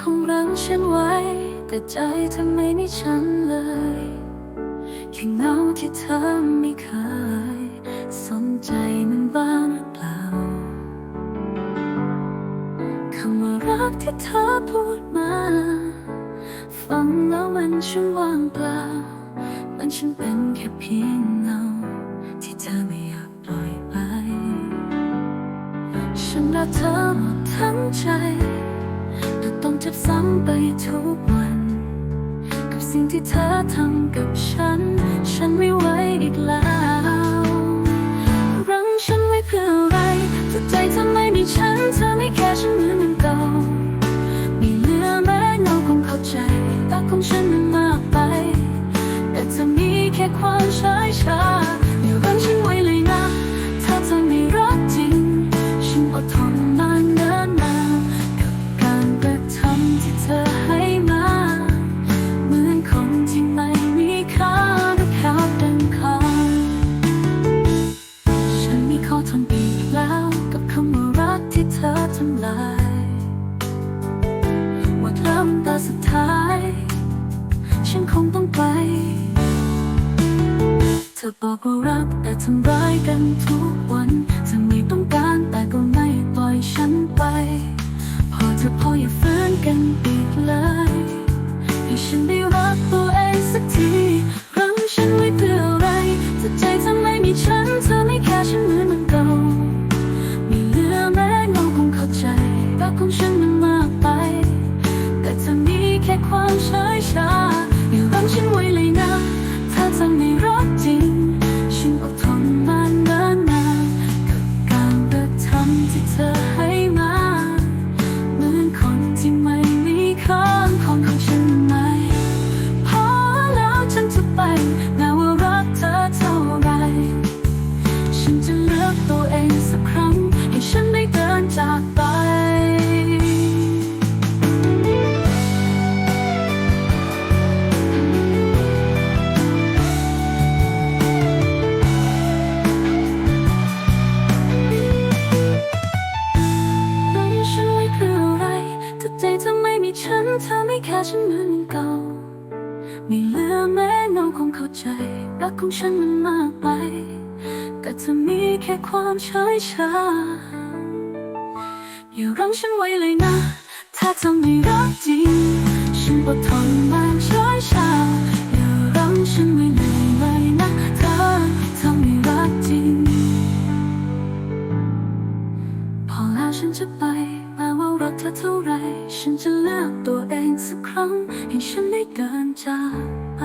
คงรั้งฉันไว้ แต่ใจเธอไม่มีฉันเลยแค่เงาที่เธอไม่เคย สนใจมันบ้างหรือเปล่าคำว่ารักที่เธอพูดมา ฟังแล้วมันช่างว่างเปล่า มันฉันเป็นแค่เพียงเงาที่เธอไม่อยากปล่อยไป ฉันรักเธอหมดทั้งใจ ต้องเจ็บซ้ำไปทุกวัน กับสิ่งที่เธอทำกับฉัน ฉันไม่ไหวอีกแล้ว ทำลายหมดลมตาสุดท้าย ฉันคงต้องไป เธอบอกว่ารักแต่ทำร้ายกันทุก รักของฉันมันมากไป แต่เธอมีแค่ความเฉยชาอย่ารังฉันไว้เลยนะ ถ้าเธอไม่รักจริง ฉันอดทนมานเนิ่นนานกับการกระทำที่เธอให้มา เหมือนคนที่ไม่มีค่าของของฉันไหมพอแล้วฉันจะไปแม้ว่ารักเธอเท่าไร ฉันจะเลือกตัวเองสัก ฉันเหมือนเก่า ไม่เหลือแม้เงาของเข้าใจ รักของฉันมันมากไป แต่เธอมีแค่ความเฉยชา อย่ารั้งฉันไว้เลยนะ ถ้าเธอไม่รักจริง ฉันอดทน เลือกตัวเองสักครั้ง ให้ฉันได้เดินจากไป